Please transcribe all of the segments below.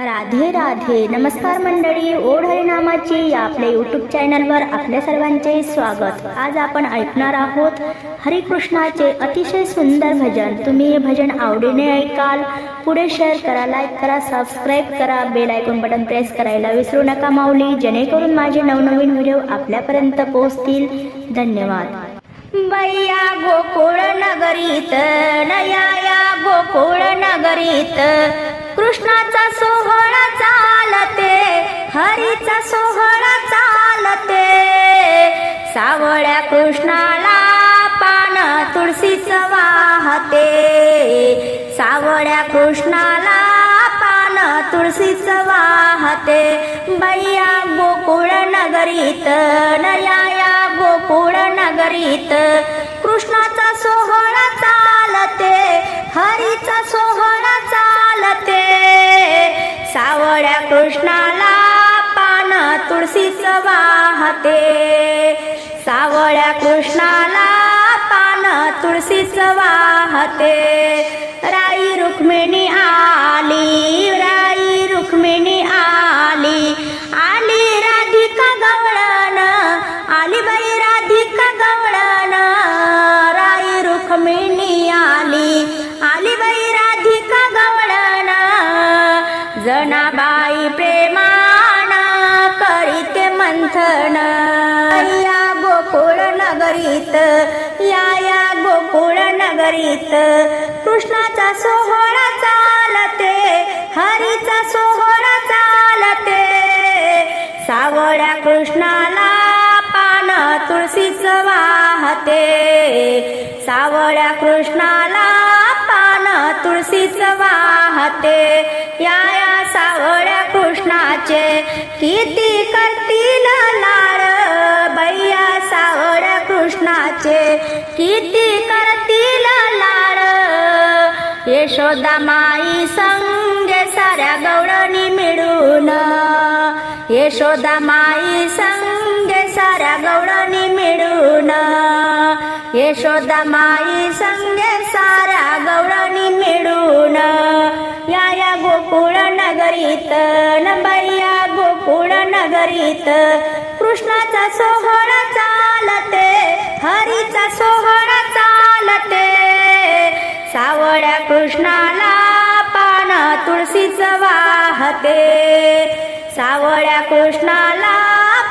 राधे राधे. नमस्कार मंडळी. ओढ हरिनामाची आपल्या यूट्यूब चॅनलवर आपल्या सर्वांचे स्वागत. आज आपण ऐकणार आहोत हरिकृष्णाचे अतिशय सुंदर भजन. तुम्ही हे भजन आवडीने ऐकाल. पुढे शेअर करा लाईक करा सबस्क्राईब करा. बेल आयकॉन बटन प्रेस करायला विसरू नका माऊली. जेणेकरून माझे नवनवीन व्हिडिओ आपल्यापर्यंत पोहोचतील. धन्यवाद. बैया गोकुळ नगरीत नया या गोकुळ नगरीत कृष्णाचा सोहळा चालते हरीचा सोहळा चालते. सावळ्या कृष्णाला पान तुळशीच वाहते. सावळ्या कृष्णाला पान तुळशीच वाहते. बैया गोकुळ नगरीत नया गोकुळ नगरीत कृष्णाचा सोहळा चाल वाहते सावळ्या कृष्णाला पान तुळशीच वाहते. राई रुक्मिणी आली राई रुक्मिणी आली. आली राधिका गवळण आली बाई राधिका गवळण. राई रुक्मिणी आली आली बाई राधिका गवळण. जनाबाई प्रेमान मंथन या गोकुळ नगरीत या या गोकुळ नगरीत कृष्णाचा सोहळा चालते हरीचा सोहळा चालते. सावळ्या कृष्णाला पान तुळशीच वाहते. सावळ्या कृष्णाला पान तुळशीच वाहते. या या सावळ्या किती करतील लाड बैया सावड कृष्णाचे. किती करतील लाड यशोदा माई संगे साऱ्या गवळणी मिळून. यशोदा माई संगे साऱ्या गवळणी मिळून. यशोदा माई संगे साऱ्या गवळणी मिळून. या या गोकुळ नगरीत न नगरीत कृष्णाचा सोहळा चालते हरीचा सोहळा चालते. सावळ्या कृष्णाला पान तुळशीच वाहते. सावळ्या कृष्णाला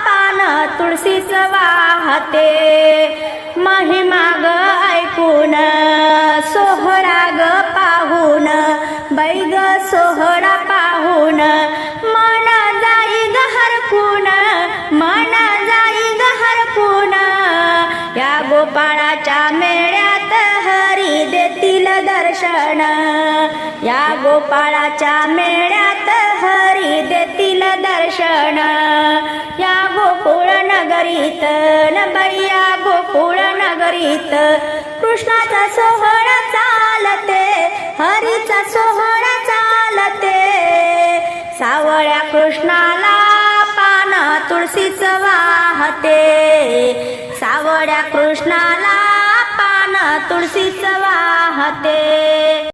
पान तुळशीच वाहते. महिमा ग गोपाळाच्या मेळ्यात हरी देतील दर्शन. या गोपाळाच्या मेळ्यात हरी देतील दर्शन. या गोकुळ नगरीत न बैया गोकुळ नगरीत कृष्णाचा सोहळा चालते हरीचा सोहळा चालते. सावळ्या कृष्णाला पान तुळशीच वाहते. सावळ्या कृष्णाला पान तुळशीच वाहते.